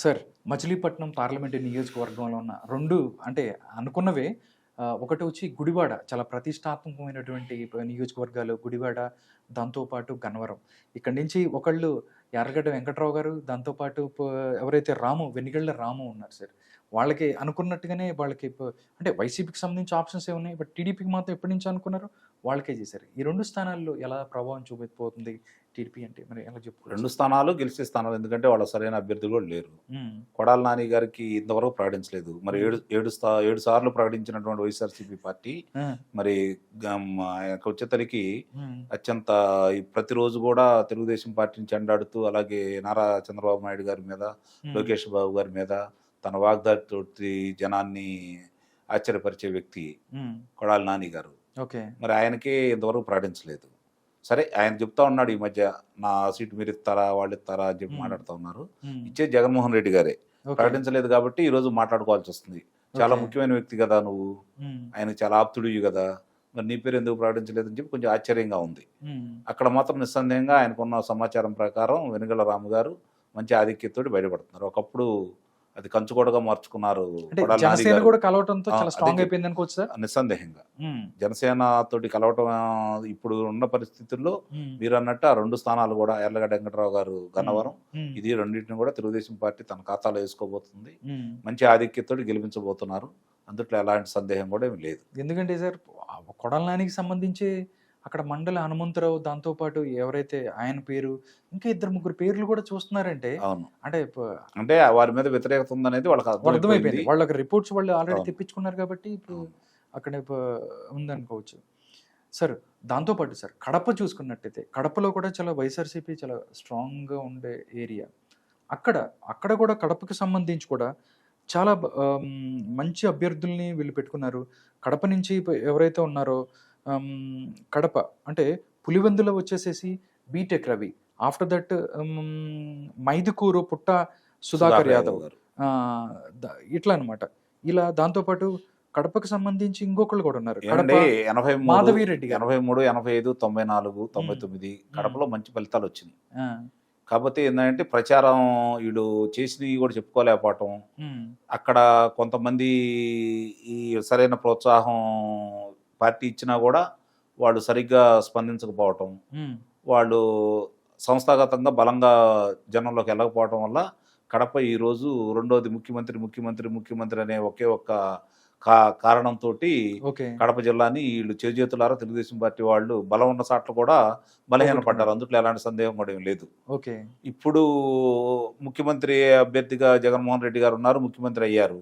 Sir Machilipatnam parliament నియోజకవర్గంలో ఉన్న రెండు అంటే అనుకున్నవే ఒకటి వచ్చి గుడివాడ చాలా ప్రతిష్టాత్మకమైనటువంటి నియోజకవర్గాలు గుడివాడ దాంతోపాటు గన్నవరం. ఇక్కడి నుంచి ఒకళ్ళు ఎర్రగడ్డ వెంకట్రావు గారు దాంతోపాటు ఎవరైతే రాము వెన్నిగళ్ళ రాము ఉన్నారు సార్. వాళ్ళకి అనుకున్నట్టుగానే వాళ్ళకి అంటే వైసీపీకి సంబంధించి ఆప్షన్స్ ఏ ఉన్నాయి? బట్ టీడీపీకి మాత్రం ఎప్పటి నుంచి అనుకున్నారు? వాళ్ళకే చేశారు. ఈ రెండు స్థానాల్లో ఎలా ప్రభావం చూపిపోతుంది టీడీపీ అంటే మరి ఎలా చెప్పుకోవచ్చు? రెండు స్థానాలు గెలిచే స్థానాలు ఎందుకంటే వాళ్ళ సరైన అభ్యర్థి కూడా లేరు. కొడాల నాని గారికి ఇంతవరకు ప్రకటించలేదు. మరి ఏడు ఏడు స్థా ఏడు సార్లు ప్రకటించినటువంటి వైఎస్ఆర్సీపీ పార్టీ మరి ఉమ్, అత్యంత ప్రతిరోజు కూడా తెలుగుదేశం పార్టీని చెండాడుతూ అలాగే నారా చంద్రబాబు నాయుడు గారి మీద లోకేష్ బాబు గారి మీద తన వాగ్దాటితోటి జనాన్ని ఆశ్చర్యపరిచే వ్యక్తి కొడాలి నాని గారు. ఓకే. మరి ఆయనకే ఇంతవరకు ప్రకటించలేదు. సరే ఆయన చెప్తా ఉన్నాడు ఈ మధ్య నా సీటు మీరు ఇస్తారా వాళ్ళు ఇస్తారా అని చెప్పి. మాట్లాడుతూ ఉన్నారు. ఇచ్చే జగన్మోహన్ రెడ్డి గారే. ప్రకటించలేదు కాబట్టి ఈ రోజు మాట్లాడుకోవాల్సి వస్తుంది. చాలా ముఖ్యమైన వ్యక్తి కదా నువ్వు. ఆయనకు చాలా ఆప్తుడివి కదా. మరి నీ పేరు ఎందుకు ప్రకటించలేదని చెప్పి కొంచెం ఆశ్చర్యంగా ఉంది. అక్కడ మాత్రం నిస్సందేహంగా ఆయనకున్న సమాచారం ప్రకారం వెనుగల రాము గారు మంచి ఆధిక్యతతో బయటపడుతున్నారు. ఒకప్పుడు అది కంచుకోటగా మార్చుకున్నారు జనసేన. కూడా కలవటంతో చాలా అదే స్ట్రాంగ్ చెప్- అయిపోయింది అనుకోవచ్చు సార్ నిస్సందేహంగా జనసేన తోటి కలవటం ఇప్పుడు ఉన్న పరిస్థితుల్లో మీరు అన్నట్టు ఆ రెండు స్థానాలు కూడా ఎర్లగడ్డ వెంకటరావు గారు గన్నవరం ఇది రెండింటిని కూడా తెలుగుదేశం పార్టీ తన ఖాతాలో వేసుకోబోతుంది. మంచి ఆధిక్యతతో గెలిపించబోతున్నారు. అందుట్లో ఎలాంటి సందేహం కూడా ఏమి లేదు. ఎందుకంటే సార్ కొడలనానికి సంబంధించి అక్కడ మండల హనుమంతరావు దాంతో పాటు ఎవరైతే ఆయన పేరు ఇంకా ఇద్దరు ముగ్గురు పేర్లు కూడా చూస్తున్నారంటే అవును. అంటే అంటే వారి మీద వ్యతిరేకత ఉందనేది వాళ్ళకి అర్థమైపోయింది. వాళ్ళకి రిపోర్ట్స్ వాళ్ళు ఆల్రెడీ. తెప్పించుకున్నారు కాబట్టి ఇప్పుడు. అక్కడ ఉందనుకోవచ్చు. సార్ దాంతోపాటు సార్ కడప చూసుకున్నట్టయితే కడపలో కూడా చాలా వైఎస్ఆర్సీపీ చాలా స్ట్రాంగ్గా ఉండే ఏరియా అక్కడ అక్కడ కూడా కడపకి సంబంధించి కూడా చాలా మంచి అభ్యర్థుల్ని వీళ్ళు పెట్టుకున్నారు. కడప నుంచి ఎవరైతే ఉన్నారో కడప. అంటే పులివెందుల వచ్చేసేసి BTech Ravi. After that Mydukur Putta Sudhakar Yadav. ఇట్లా అన్నమాట. ఇలా దాంతోపాటు కడపకు సంబంధించి ఇంకొకళ్ళు కూడా ఉన్నారు. ఎనభై మాధవిరెడ్డి ఎనభై మూడు ఎనభై ఐదు తొంభై నాలుగు తొంభై మ్మ్. తొమ్మిది కడపలో మంచి ఫలితాలు వచ్చినాయి. కాకపోతే ఏంటంటే ప్రచారం వీడు చేసినవి కూడా చెప్పుకోలేకపోవటం. అక్కడ కొంతమంది ఈ సరైన ప్రోత్సాహం పార్టీ ఇచ్చినా కూడా వాళ్ళు సరిగ్గా స్పందించకపోవటం వాళ్ళు సంస్థాగతంగా బలంగా జనంలోకి వెళ్ళకపోవటం వల్ల కడప ఈరోజు రెండోది ముఖ్యమంత్రి ముఖ్యమంత్రి ముఖ్యమంత్రి అనే ఒకే ఒక్క కా కారణంతో కడప జిల్లాని వీళ్ళు చేజేతులారా తెలుగుదేశం పార్టీ వాళ్ళు బలం ఉన్న సాట్లు కూడా బలహీనపడ్డారు అందుట్లో ఎలాంటి సందేహం కూడా ఏం లేదు. ఓకే. ఇప్పుడు ముఖ్యమంత్రి అభ్యర్థిగా జగన్మోహన్ రెడ్డి గారు ఉన్నారు ముఖ్యమంత్రి అయ్యారు.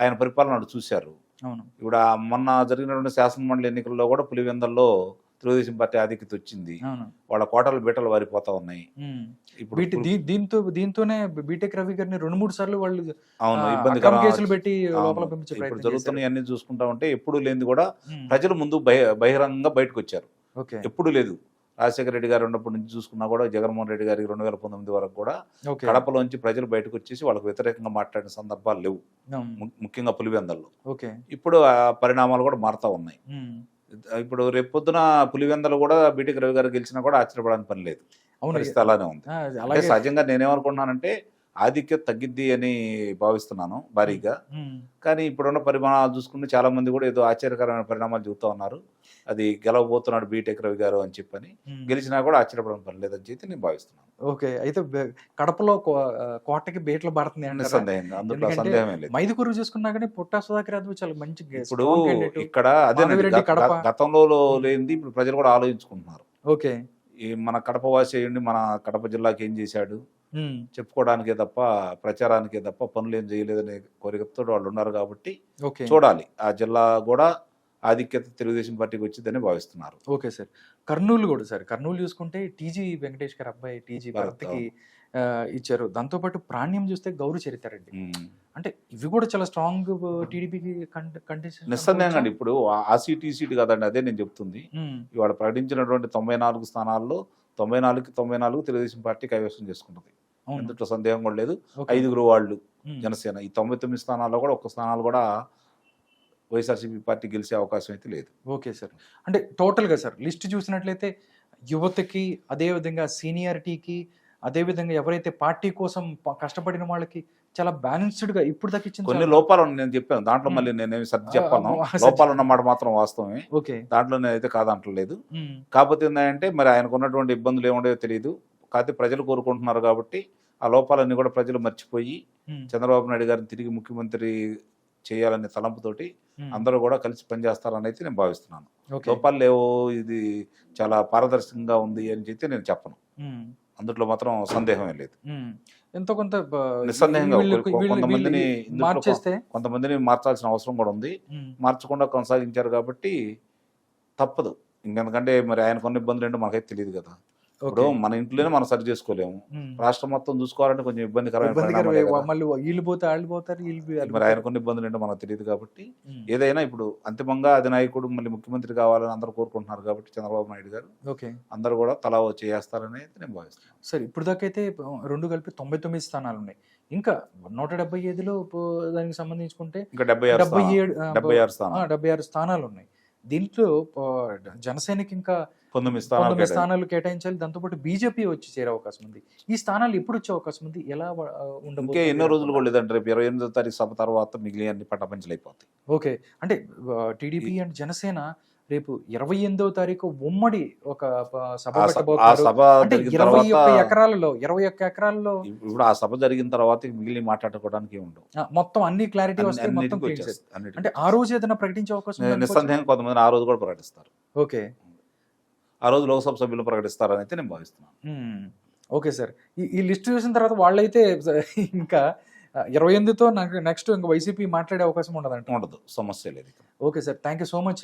ఆయన పరిపాలన చూశారు. ఇప్పుడు మొన్న జరిగినటువంటి శాసనమండలి ఎన్నికల్లో కూడా పులివెందల్లో తెలుగుదేశం పార్టీ ఆధిక్యత వచ్చింది. వాళ్ళ కోటలు బీటలు వారిపోతా ఉన్నాయి. ఇప్పుడు దీంతో దీంతో బీటెక్ రవి గారిని రెండు మూడు సార్లు వాళ్ళు అవును ఇబ్బంది కేసులు పెట్టి లోపల ఇప్పుడు ప్రయత్నం జరుగుతున్న చేశారు. అన్ని చూసుకుంటా ఉంటే ఎప్పుడు లేనిది కూడా ప్రజలు ముందు బహి- బహిరంగంగా బయటకు వచ్చారు. ఎప్పుడు లేదు. రాజశేఖర రెడ్డి గారు ఉన్నప్పటి నుంచి చూసుకున్నా కూడా జగన్మోహన్ రెడ్డి గారికి రెండు వేల పంతొమ్మిది వరకు కూడా కడపలోంచి ప్రజలు బయటకు వచ్చేసి వాళ్ళకు వ్యతిరేకంగా మాట్లాడిన సందర్భాలు లేవు. ముఖ్యంగా పులివెందల్లో. ఓకే. ఇప్పుడు ఆ పరిణామాలు కూడా మారుతా ఉన్నాయి. ఇప్పుడు రేపొద్దున పులివెందలు కూడా బీటెక్ రవి గారు గెలిచినా కూడా ఆశ్చర్యపడని పని లేదు. అవును. అలానే ఉంది. అలాగే. సహజంగా నేనేమనుకుంటున్నానంటే ఆధిక్యత తగ్గిద్ది అని భావిస్తున్నాను భారీగా. కానీ ఇప్పుడున్న పరిమాణాలు చూసుకుంటే చాలా మంది కూడా ఏదో ఆశ్చర్యకరమైన పరిణామాలు చూస్తూ ఉన్నారు అది గెలవబోతున్నాడు బీటెక్ రవి గారు అని చెప్పని. గెలిచినా కూడా ఆశ్చర్యపడడం పని లేదని చెప్పి నేను భావిస్తున్నాను. ఓకే. అయితే కడపలో కోటకి బేట్లు పడుతుంది? నిస్సందేహంగా. అందులో సందేహమే లేదు. మైదుకూరు చూసుకున్నా కానీ పుట్టా సుధాకర్ యాదవ్ చాలా మంచి ఇప్పుడు. ఇక్కడ అదే. గతంలో లేనిది ఇప్పుడు ప్రజలు కూడా ఆలోచించుకుంటున్నారు. ఓకే. ఈ మన కడప వాసి అయ్యండి మన కడప జిల్లాకి ఏం చేశాడు? చెప్పుకోవడానికే తప్ప ప్రచారానికే తప్ప పనులు ఏం చేయలేదనే కోరికతో వాళ్ళు ఉన్నారు కాబట్టి చూడాలి. ఆ జిల్లా కూడా ఆధిక్యత తెలుగుదేశం పార్టీకి వచ్చిందని భావిస్తున్నారు. Okay sir. కర్నూలు కూడా సార్. కర్నూలు చూసుకుంటే టీజీ వెంకటేష్ గారు అబ్బాయి టీజీ భరత్, భరత్కి ఇచ్చారు. దాంతోపాటు ప్రాణ్యం చూస్తే గౌరు చరితారెడ్డి. అంటే ఇవి కూడా చాలా స్ట్రాంగ్ టీడీపీకి నిస్సందేహంగా అండి. ఇప్పుడు ఆ- ఆ సీట్ ఈ సీట్ కదండి. అదే నేను చెప్తుంది. ఇవాళ ప్రకటించినటువంటి తొంభై నాలుగు స్థానాల్లో తొంభై నాలుగుకి తొంభై నాలుగు తెలుగుదేశం పార్టీ కైవసం చేసుకుంటుంది. అవును. ఎందుట్లో సందేహం కూడా లేదు. ఐదుగురు వాళ్ళు జనసేన. ఈ తొంభై తొమ్మిది స్థానాల్లో కూడా ఒక్క స్థానాలు కూడా వైఎస్ఆర్సీపీ పార్టీ గెలిచే అవకాశం అయితే లేదు. Okay sir. అంటే టోటల్గా సార్ లిస్ట్ చూసినట్లయితే యువతకి అదేవిధంగా సీనియారిటీకి అదేవిధంగా ఎవరైతే పార్టీ కోసం కష్టపడిన వాళ్ళకి చాలా బ్యాలెన్స్డ్గా ఇప్పుడు దాకా ఇచ్చిన కొన్ని లోపాలు నేను చెప్పాను. దాంట్లో. మళ్ళీ నేనేమి సర్ది చెప్పాను. లోపాలు ఉన్న మాట మాత్రం వాస్తవమే. ఓకే. దాంట్లో నేనైతే కాదంటలేదు. కాకపోతే ఏంటంటే మరి ఆయనకు ఉన్నటువంటి ఇబ్బందులు ఏముండేదో తెలియదు కాకపోతే ప్రజలు కోరుకుంటున్నారు కాబట్టి ఆ లోపాలన్నీ కూడా ప్రజలు మర్చిపోయి చంద్రబాబు నాయుడు గారిని తిరిగి ముఖ్యమంత్రి చేయాలనే తలంపుతోటి అందరూ కూడా కలిసి పనిచేస్తారని అయితే నేను భావిస్తున్నాను. లోపాలు లేవో ఇది చాలా పారదర్శకంగా ఉంది అని చెప్పి నేను చెప్పను. అందులో మాత్రం సందేహమే లేదు. ఎంతో కొంత నిస్సందేహంగా కొంతమందిని మార్చేస్తే కొంతమందిని మార్చాల్సిన అవసరం కూడా ఉంది. మార్చకుండా కొనసాగించారు కాబట్టి తప్పదు. ఇంకెందుకంటే మరి ఆయనకు ఉన్న ఇబ్బందులు ఏంటో మనకైతే తెలియదు కదా. ఇప్పుడు. మన ఇంట్లోనే మనం సరి చేసుకోలేము. రాష్ట్రం మొత్తం చూసుకోవాలంటే కొంచెం ఇబ్బందికరమైన. మళ్ళీ వీళ్ళు పోతే వాళ్ళు పోతారు వీళ్ళు వీళ్ళు మరి పోతారు. ఆయనకున్న ఇబ్బందులు ఏంటో మనకు తెలియదు కాబట్టి ఏదైనా ఇప్పుడు అంతిమంగా అధినాయకుడు మళ్ళీ ముఖ్యమంత్రి కావాలని అందరూ కోరుకుంటున్నారు కాబట్టి చంద్రబాబు నాయుడు గారు ఓకే అందరూ కూడా తలా చేస్తారని నేను భావిస్తున్నాను సరే ఇప్పుడు దాకా అయితే రెండు కలిపి తొంభై తొమ్మిది స్థానాలు ఉన్నాయి ఇంకా నూట డెబ్బై ఐదులో దానికి సంబంధించుకుంటే ఇంకా డెబ్బై. ఏడు డెబ్బై ఆరు స్థానాలు ఉన్నాయి దీంట్లో జనసేనకి ఇంకా పంతొమ్మిది స్థానాలు స్థానాలు కేటాయించాలి. దాంతోపాటు బీజేపీ వచ్చి చేరే అవకాశం ఉంది. ఈ స్థానాలు ఎప్పుడు వచ్చే అవకాశం ఉంది. ఎలా ఉండబోతుంది? ఇంకే ఎన్నో రోజులు కూడా లేదంటే రేపు ఇరవై ఎనిమిదో తారీఖు సభ తర్వాత మిగిలిన అన్ని పట్టపంచలు అయిపోతాయి ఓకే. అంటే టీడీపీ అండ్ జనసేన రేపు ఇరవై ఎనిమిదవ తారీఖు ఉమ్మడి ఒక సభ ఇరవై ఒక్క ఎకరాలలో ఇరవై ఒక్క ఎకరాలలో ఇప్పుడు ఆ సభ జరిగిన తర్వాత మిగిలిన మాట్లాడుకోవడానికి ఉండవు మొత్తం అన్ని క్లారిటీ అన్ని- వస్తే మొత్తం అన్నిటికీ clean వచ్చేస్తాయి. చేస్తారు. అన్నిటికీ అంటే ఆ రోజు ఏదైనా ప్రకటించే అవకాశం? నిస్సందేహంగా కొంతమంది ఆ రోజు కూడా ప్రకటిస్తారు ఓకే ఆ రోజు లోక్సభ సభ్యులు ప్రకటిస్తారని అయితే నేను భావిస్తున్నాను. ఓకే సార్ ఈ లిస్ట్ చూసిన తర్వాత వాళ్ళైతే ఇంకా ఇరవై ఎనిమిదితో నాకు నెక్స్ట్ ఇంకా వైసీపీ మాట్లాడే అవకాశం ఉండదంట. ఉండదు. సమస్య లేదు. Okay sir thank you so much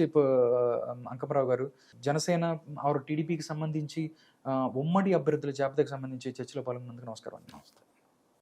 Ankamarao గారు. జనసేన ఆరు టీడీపీకి సంబంధించి ఉమ్మడి అభ్యర్థుల జాబితాకి సంబంధించి చర్చలో పాల్గొన్నందుకు నమస్కారం నమస్తే.